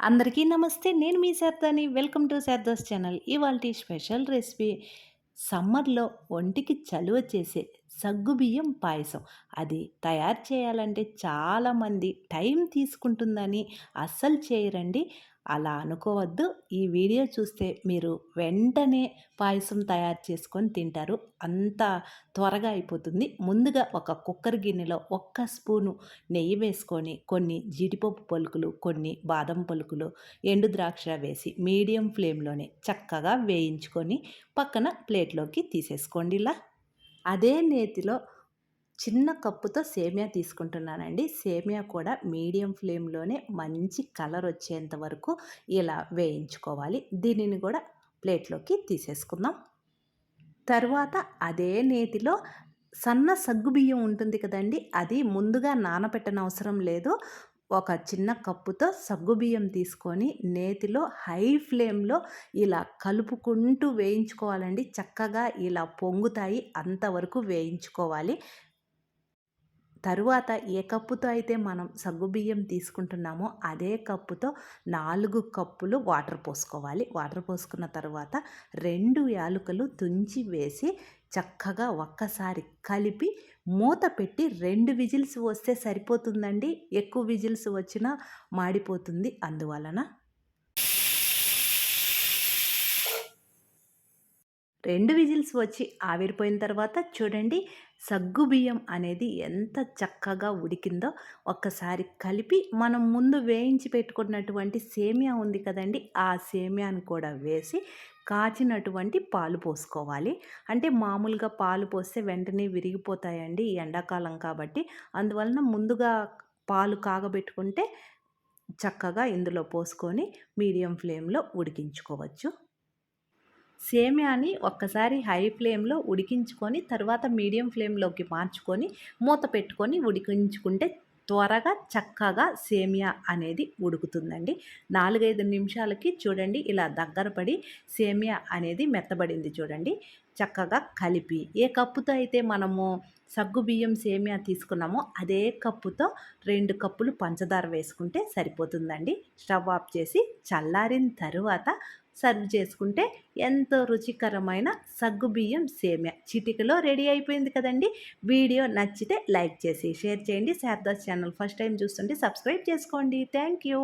అందరికీ నమస్తే. నేను మీ శారదాని. Welcome to Sharada's channel. ఇవాళ స్పెషల్ రెసిపీ సమ్మర్లో ఒంటికి చలువ చేసే సగ్గుబియ్యం పాయసం. అది తయారు చేయాలంటే చాలామంది టైం తీసుకుంటుందని అస్సలు చేయరండి. అలా అనుకోవద్దు. ఈ వీడియో చూస్తే మీరు వెంటనే పాయసం తయారు చేసుకొని తింటారు. అంత త్వరగా అయిపోతుంది. ముందుగా ఒక కుక్కర్ గిన్నెలో ఒక్క స్పూను నెయ్యి వేసుకొని కొన్ని జీడిపప్పు పలుకులు కొన్ని బాదం పలుకులు ఎండు ద్రాక్ష వేసి మీడియం ఫ్లేమ్లోనే చక్కగా వేయించుకొని పక్కన ప్లేట్లోకి తీసేసుకోండి ఇలా. అదే నేతిలో చిన్న కప్పుతో సేమియా తీసుకుంటున్నానండి. సేమియా కూడా మీడియం ఫ్లేమ్లోనే మంచి కలర్ వచ్చేంత వరకు ఇలా వేయించుకోవాలి. దీనిని కూడా ప్లేట్లోకి తీసేసుకుందాం. తర్వాత అదే నేతిలో సన్న సగ్గుబియ్యం ఉంటుంది కదండి అది ముందుగా నానబెట్టనవసరం లేదు. ఒక చిన్న కప్పుతో సగ్గుబియ్యం తీసుకొని నేతిలో హై ఫ్లేమ్లో ఇలా కలుపుకుంటూ వేయించుకోవాలండి. చక్కగా ఇలా పొంగుతాయి అంతవరకు వేయించుకోవాలి. తరువాత ఏ కప్పుతో అయితే మనం సగ్గుబియ్యం తీసుకుంటున్నామో అదే కప్పుతో నాలుగు కప్పులు వాటర్ పోసుకోవాలి. వాటర్ పోసుకున్న తర్వాత రెండు యాలుకలు తుంచి వేసి చక్కగా ఒక్కసారి కలిపి మూత పెట్టి రెండు విజిల్స్ వస్తే సరిపోతుందండి? ఎక్కువ విజిల్స్ వచ్చినా మాడిపోతుంది. అందువలన రెండు విజిల్స్ వచ్చి ఆవిరిపోయిన తర్వాత చూడండి సగ్గు బియ్యం అనేది ఎంత చక్కగా ఉడికిందో. ఒక్కసారి కలిపి మనం ముందు వేయించి పెట్టుకున్నటువంటి సేమియా ఉంది కదండి ఆ సేమియాను కూడా వేసి కాచినటువంటి పాలు పోసుకోవాలి. అంటే మామూలుగా పాలు పోస్తే వెంటనే విరిగిపోతాయండి ఎండాకాలం కాబట్టి. అందువలన ముందుగా పాలు కాగబెట్టుకుంటే చక్కగా ఇందులో పోసుకొని మీడియం ఫ్లేమ్లో ఉడికించుకోవచ్చు. సేమ్యాని ఒక్కసారి హై ఫ్లేమ్లో ఉడికించుకొని తర్వాత మీడియం ఫ్లేమ్లోకి మార్చుకొని మూత పెట్టుకొని ఉడికించుకుంటే త్వరగా చక్కగా సేమియా అనేది ఉడుకుతుందండి. నాలుగైదు నిమిషాలకి చూడండి ఇలా దగ్గర పడి సేమియా అనేది మెత్తబడింది చూడండి. చక్కగా కలిపి ఏ కప్పుతో అయితే మనము సగ్గు బియ్యం సేమియా తీసుకున్నామో అదే కప్పుతో రెండు కప్పులు పంచదార వేసుకుంటే సరిపోతుందండి. స్టవ్ ఆఫ్ చేసి చల్లారిన తరువాత సర్వ్ చేసుకుంటే ఎంతో రుచికరమైన సగ్గుబియ్యం సేమ్యా. చిటికలో రెడీ అయిపోయింది కదండి. వీడియో నచ్చితే లైక్ చేసి షేర్ చేయండి. శారదాస్ ఛానల్ ఫస్ట్ టైం చూస్తుంటే సబ్స్క్రైబ్ చేసుకోండి. Thank you.